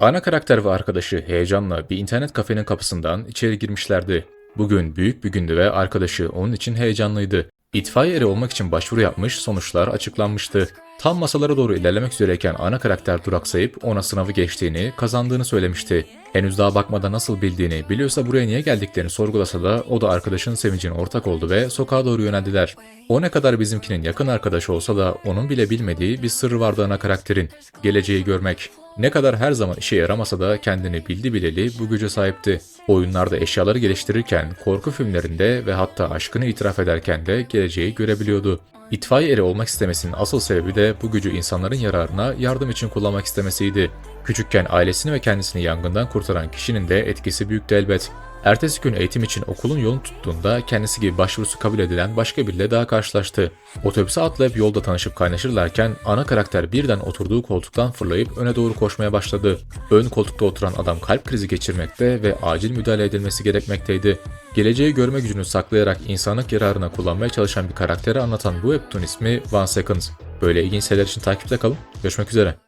Ana karakter ve arkadaşı heyecanla bir internet kafenin kapısından içeri girmişlerdi. Bugün büyük bir gündü ve arkadaşı onun için heyecanlıydı. İtfaiye eri olmak için başvuru yapmış, sonuçlar açıklanmıştı. Tam masalara doğru ilerlemek üzereyken ana karakter duraksayıp ona sınavı geçtiğini, kazandığını söylemişti. Henüz daha bakmadan nasıl bildiğini, biliyorsa buraya niye geldiklerini sorgulasa da o da arkadaşın sevincine ortak oldu ve sokağa doğru yöneldiler. O ne kadar bizimkinin yakın arkadaşı olsa da onun bile bilmediği bir sırrı vardı ana karakterin. Geleceği görmek. Ne kadar her zaman işe yaramasa da kendini bildi bileli bu güce sahipti. Oyunlarda eşyaları geliştirirken, korku filmlerinde ve hatta aşkını itiraf ederken de geleceği görebiliyordu. İtfaiye eri olmak istemesinin asıl sebebi de bu gücü insanların yararına yardım için kullanmak istemesiydi. Küçükken ailesini ve kendisini yangından kurtaran kişinin de etkisi büyüktü elbet. Ertesi gün eğitim için okulun yolunu tuttuğunda kendisi gibi başvurusu kabul edilen başka biriyle daha karşılaştı. Otobüse atlayıp yolda tanışıp kaynaşırlarken ana karakter birden oturduğu koltuktan fırlayıp öne doğru koşmaya başladı. Ön koltukta oturan adam kalp krizi geçirmekte ve acil müdahale edilmesi gerekmekteydi. Geleceği görme gücünü saklayarak insanlık yararına kullanmaya çalışan bir karakteri anlatan bu webtoon ismi One Seconds. Böyle ilginç şeyler için takipte kalın. Görüşmek üzere.